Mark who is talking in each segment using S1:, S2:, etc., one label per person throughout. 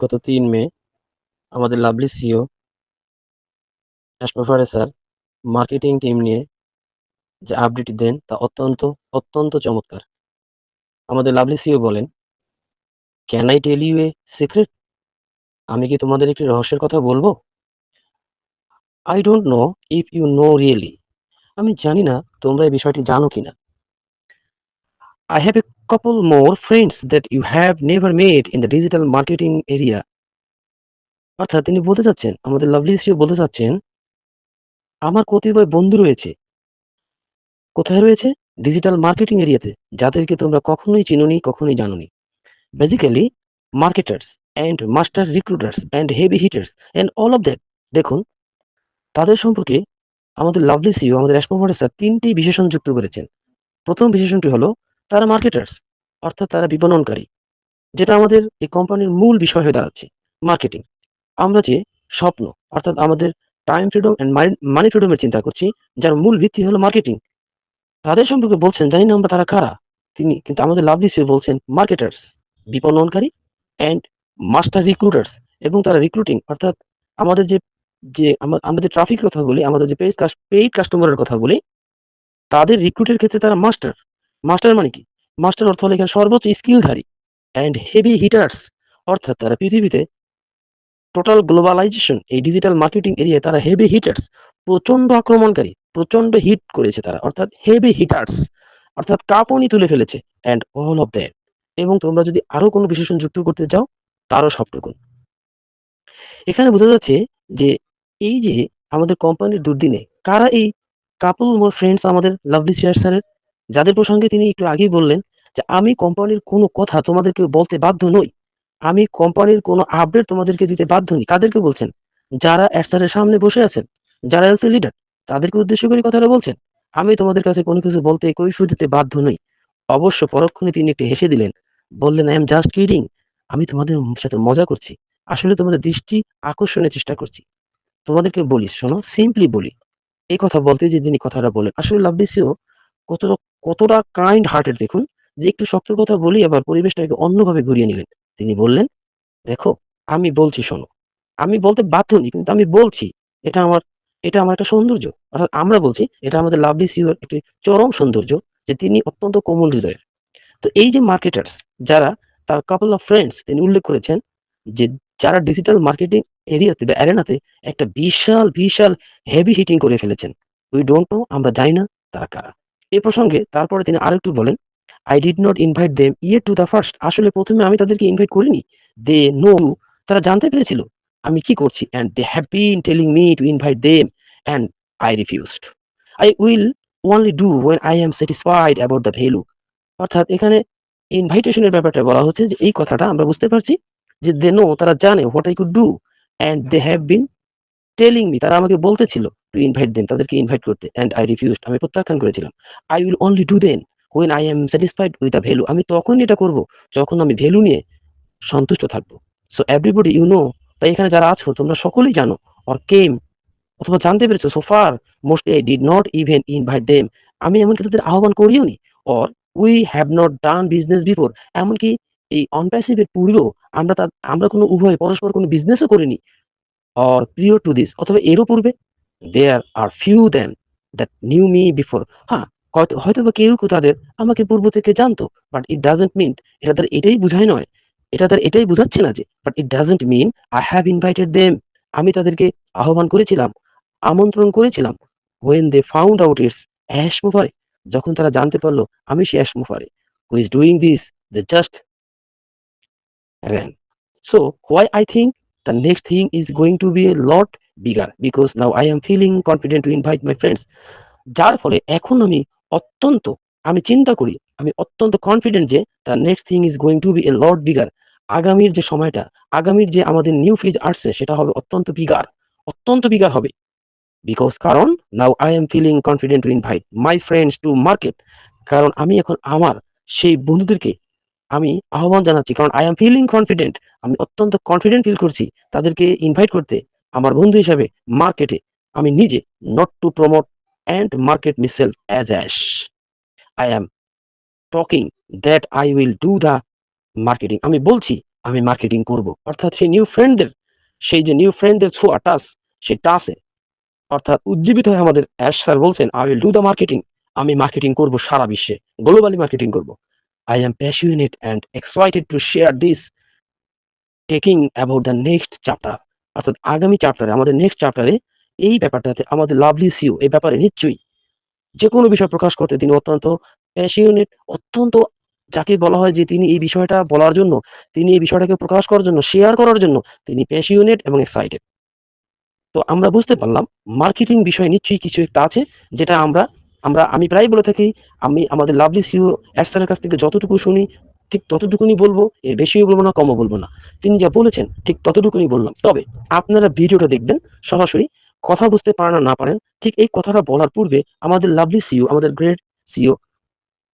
S1: গত তিন মে আমাদের lovely CEO sir marketing team নিয়ে যে আপডেট দেন তা অত্যন্ত অত্যন্ত চমৎকার। আমাদের লাভলি সিও বলেন can I tell you a secret আমি কি তোমাদের একটি রহস্যের কথা বলব? I don't know if you know really আমি জানি না, তোমরা এই বিষয়টি জানো কিনা। I have a couple more friends that you have never met in the digital marketing area. অর্থাৎ তিনি বলতে চাচ্ছেন, আমাদের লাভলি সিও বলতে চাচ্ছেন, আমার কতিপয় বন্ধু রয়েছে। কোথায় রয়েছে? ডিজিটাল মার্কেটিং এরিয়াতে, যাদেরকে তোমরা কখনোই চিনোনি, কখনোই জানোনি। Basically marketers and master recruiters and heavy hitters and all of that দেখুন, তাদের সম্পর্কে আমাদের লাভলি সিও আমাদের অ্যাশপোভারে স্যার তিনটি বিশেষণ যুক্ত করেছেন। প্রথম বিশেষণটি হলো তারা মার্কেটার্স অর্থাৎ তারা বিপণনকারী, যেটা আমাদের এই কোম্পানির মূল বিষয় হয়ে দাঁড়াচ্ছে মার্কেটিং আমরা যে স্বপ্ন, অর্থাৎ আমাদের টাইম ফ্রিডম অ্যান্ড মানি ফ্রিডমের চিন্তা করছি, যার মূল ভিত্তি হলো মার্কেটিং তাদের সম্পর্কে বলছেন, জানি না আমরা তারা কারা, তিনি কিন্তু আমাদের লাভলি সিও বলছেন মার্কেটার্স বিপণনকারী অ্যান্ড মাস্টার রিক্রুটার্স এবং তারা রিক্রুটিং অর্থাৎ আমাদের যে যে আমরা যে ট্রাফিক কথা বলি, আমাদের যে পেজ পেইড কাস্টমারের কথা বলি, তাদের রিক্রুটের ক্ষেত্রে তারা মাস্টার মাস্টার মানে কি? মাস্টার অর্থ হলো এখানে সর্বোচ্চ স্কিলধারী অ্যান্ড হেভি হিটার্স অর্থাৎ তারা পৃথিবীতে টোটাল গ্লোবালাইজেশন এই ডিজিটাল মার্কেটিং এরিয়ায় তারা হেভি হিটার্স প্রচণ্ড আক্রমণকারী প্রচণ্ড হিট করেছে তারা, অর্থাৎ হেভি হিটার্স অর্থাৎ কাঁপুনি তুলে ফেলেছে অ্যান্ড অল অফ দ্যাট এবং তোমরা যদি আরও কোনো বিশেষণ যুক্ত করতে চাও, তারও সবটুকুন এখানে বোঝা যাচ্ছে যে এই যে আমাদের কোম্পানির দুর্দিনে, কারা এই কাপল মোর ফ্রেন্ডস আমাদের লাভলি শেয়ার স্যারের যাদের প্রসঙ্গে তিনি একটু আগেই বললেন যে, আমি কোম্পানির কোনো কথা তোমাদেরকে বলতে বাধ্য নই। আমি কোম্পানির কোনো আপডেট তোমাদেরকে দিতে বাধ্য নই। কাদেরকে বলছেন? যারা স্যারের সামনে বসে আছেন, যারা এলসি লিডার, তাদেরকে উদ্দেশ্য করে কথাটা বলছেন, আমি তোমাদের কাছে কোনো কিছু বলতে কৈফিয়ত দিতে বাধ্য নই। অবশ্য পরক্ষণে তিনি একটু হেসে দিলেন, বললেন আই এম জাস্ট কিডিং আমি তোমাদের সাথে মজা করছি। আসলে তোমাদের দৃষ্টি আকর্ষণের চেষ্টা করছি। তোমাদেরকে বলি, শোনো সিম্পলি বলি এই কথা বলতে যে তিনি কথাটা বলেন, আসলে লাভ কতটা কতটা কাইন্ড হার্টেড দেখুন, যে একটু শক্ত কথা বলি, আবার পরিবেশটাকে অন্যভাবে ঘুরিয়ে নিলেন। তিনি বললেন, দেখো, আমি বলছি, শোনো। আমি বলতে বাধ্য নই, কিন্তু আমি বলছি, এটা আমার এটা আমার একটা সৌন্দর্য। অর্থাৎ আমরা বলছি, এটা আমাদের লাভলি সিওর একটি চরম সৌন্দর্য, যে তিনি অত্যন্ত কোমল হৃদয়ের। তো এই যে মার্কেটার্স যারা তার কাপল অফ ফ্রেন্ডস তিনি উল্লেখ করেছেন, যে যারা ডিজিটাল মার্কেটিং এরিয়াতে বা অ্যারেনাতে একটা বিশাল বিশাল হেভি হিটিং করে ফেলেছেন। উই ডোন্ট নো আমরা জানি না তারা কারা। এই প্রসঙ্গে তারপরে তিনি আরেকটু বলেন I did not invite them ইয়ে টু দ্য ফার্স্ট আসলে প্রথমে আমি তাদেরকে ইনভাইট করিনি। দে নো তারা জানতে পেরেছিল আমি কি করছি। And they have been telling me to invite them and I refused I will only do when I'm satisfied about the value অর্থাৎ এখানে ইনভাইটেশনের ব্যাপারটা বলা হচ্ছে যে, এই কথাটা আমরা বুঝতে পারছি যে দে নো তারা জানে what I could do and they have been telling me তারা আমাকে বলতেছিল টু ইনভাইট দেন, তাদেরকে ইনভাইট করতে। অ্যান্ড আই রিফিউজড আমি প্রত্যাখ্যান করেছিলাম। I will only do then when I'm satisfied with the value আমি তখন এটা করব, যখন আমি ভ্যালু নিয়ে সন্তুষ্ট থাকব। সো এভরিবডি ইউ নো তাই এখানে যারা আছো, তোমরা সকলেই জানো অর কেম অথবা জানতে পেরেছ so far most I did not even invite them আমি এমনকি তাদের আহ্বান করিও নি or we have not done business before এমনকি এই অনপ্যাসিভের পূর্বেও আমরা আমরা কোনো উভয় পরস্পর কোনো বিজনেসও করিনি। অর প্রিয় টু দিস অথবা এরও পূর্বে there are few them that knew me before হ্যাঁ হয়তো বা কেউ তাদের আমাকে পূর্ব থেকে জানতো বাট ইট ডাজেন্ট মিন এটা তার এটাই বুঝায় নয়, এটা তার এটাই বুঝাচ্ছে না যে but it doesn't mean I have invited them আমি তাদেরকে আহ্বান করেছিলাম, আমন্ত্রণ করেছিলাম when they found out it's Ash Mufareh যখন তারা জানতে পারল আমি সে Ash Mufareh who is doing this they just ran. So, why i think the next thing is going to be a lot bigger because now i am feeling confident to invite my friends. যার ফলে এখন আমি অত্যন্ত, আমি চিন্তা করি, আমি অত্যন্ত কনফিডেন্ট যে the next thing is going to be a lot bigger আগামীর যে সময়টা, আগামীর যে আমাদের নিউ ফেজ আসছে, সেটা হবে অত্যন্ত বিগার অত্যন্ত বিগার হবে। বিকজ কারণ now I'm feeling confident to invite my friends to market কারণ আমি এখন আমার সেই বন্ধুদেরকে আমি আহ্বান জানাচ্ছি, কারণ আই এম ফিলিং কনফিডেন্ট আমি অত্যন্ত কনফিডেন্ট ফিল করছি তাদেরকে ইনভাইট করতে, আমার বন্ধু হিসাবে মার্কেটে আমি নিজে not to promote and market myself as Ash I am talking that I will do the marketing আমি বলছি, আমি মার্কেটিং করব। অর্থাৎ সেই নিউ ফ্রেন্ডদের সেই যে নিউ ফ্রেন্ডদের ছোঁয়া টাচ সেই টাচে অর্থাৎ উজ্জীবিত হয়ে আমাদের অ্যাশ স্যার বলছেন I will do the marketing আমি মার্কেটিং করব সারা বিশ্বে। গ্লোবালি মার্কেটিং করব। I'm passionate and excited to share this taking about the next chapter অর্থাৎ আগামী চ্যাপ্টারে আমাদের নেক্সট চ্যাপ্টারে এই ব্যাপারটাতে আমাদের লাভলি সিও এই ব্যাপারে নিশ্চয়ই যে কোনো বিষয় প্রকাশ করতে তিনি অত্যন্ত প্যাশনেট অত্যন্ত যাকে বলা হয় যে তিনি এই বিষয়টা বলার জন্য, তিনি এই বিষয়টাকে প্রকাশ করার জন্য শেয়ার করার জন্য তিনি প্যাশনেট এবং এক্সাইটেড তো আমরা বুঝতে পারলাম মার্কেটিং বিষয়ে নিশ্চয়ই কিছু একটা আছে যেটা আমরা আমরা, আমি প্রায় বলে থাকি, আমি আমাদের লাভলি সিও অ্যাডসারের কাছ থেকে যতটুকু শুনি, ঠিক ততটুকুনি বলব, এর বেশিও বলব না, কমও বলব না। তিনি যা বলেছেন, ঠিক ততটুকুনি বললাম। তবে আপনারা ভিডিওটা দেখবেন, সরাসরি কথা বুঝতে পারেন না পারেন, ঠিক এই কথাটা বলার পূর্বে আমাদের লাভলি সিও আমাদের গ্রেট সিও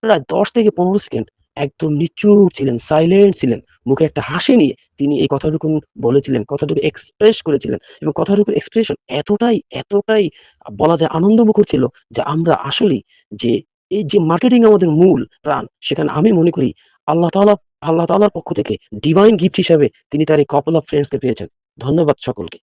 S1: প্রায় দশ থেকে পনেরো সেকেন্ড একদম নিচুপ ছিলেন সাইলেন্ট ছিলেন। মুখে একটা হাসি নিয়ে তিনি এই কথাটুকু বলেছিলেন, কথাটুকু এক্সপ্রেস করেছিলেন এবং কথাটুকুর এক্সপ্রেশন এতটাই এতটাই বলা যায় আনন্দমুখর ছিল যে আমরা আসলেই যে এই যে মার্কেটিং আমাদের মূল প্রাণ, সেখানে আমি মনে করি আল্লাহ তাআলা, আল্লাহ তাআলার পক্ষ থেকে ডিভাইন গিফট হিসাবে তিনি তার এই কাপল অফ ফ্রেন্ডসকে পেয়েছেন। ধন্যবাদ সকলকে।